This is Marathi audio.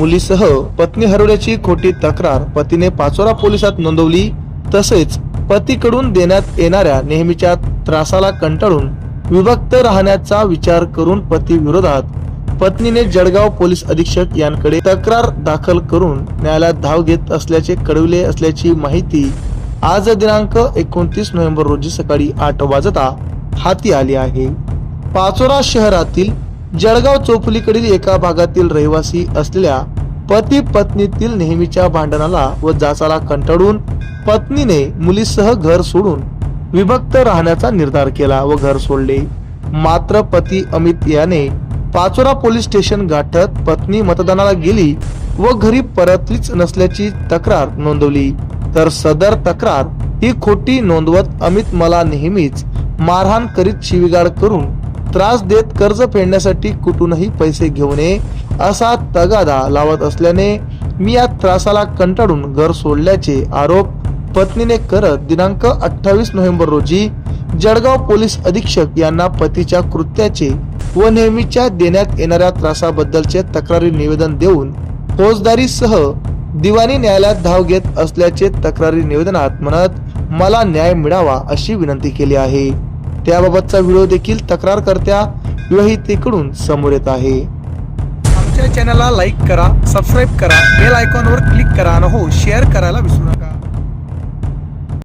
मुलीसह पत्नी हरवल्याची खोटी तक्रार पतीने पाचोरा पोलिसात नोंदवली. तसेच पतीकडून देण्यात येणाऱ्या नेहमीच्या त्रासाला कंटाळून विभक्त राहण्याचा विचार करून पती विरोधात पत्नीने जळगाव पोलीस अधीक्षक यांकडे तक्रार दाखल करून न्यायालयात धाव घेत असल्याचे कळविले असल्याची माहिती आज दिनांक एकोणतीस नोव्हेंबर रोजी सकाळी आठ वाजता हाती आली आहे. पाचोरा शहरातील जळगाव चोपलीकडील एका भागातील रहिवासी असलेल्या पती पत्नीतील नेहमीच्या भांडणाला व जाचाला कंटाळून पत्नीने मुलीसह घर सोडून विभक्त राहण्याचा निर्धार केला व घर सोडले. मात्र पती अमित याने पाचोरा पोलीस स्टेशन गाठत पत्नी मतदानाला गेली व घरी परतलीच नसल्याची तक्रार नोंदवली. तर सदर तक्रार ही खोटी नोंदवत अमित मला नेहमीच मारहाण करीत शिवीगाळ करून त्रास देत कर्ज फेडण्यासाठी कुठूनही पैसे घेऊ नये असा तगादा लावत असल्याने मी या त्रासाला कंटाळून घर सोडल्याचे आरोप पत्नीने करत दिनांक अठ्ठावीस नोव्हेंबर रोजी जळगाव पोलीस अधीक्षक यांना पतीच्या कृत्याचे व नेहमीच्या देण्यात येणाऱ्या त्रासाबद्दलचे तक्रारी निवेदन देऊन फौजदारीसह दिवाणी न्यायालयात धाव घेत असल्याचे तक्रारी निवेदनात म्हणत मला न्याय मिळावा अशी विनंती केली आहे. त्याबाबतचा व्हिडिओ देखील तक्रारकर्त्या विवाहितेकडून समोर येत आहे. आमच्या चॅनलला लाईक करा सबस्क्राईब करा बेल आयकॉनवर क्लिक करा आणि हो शेअर करायला विसरू नका.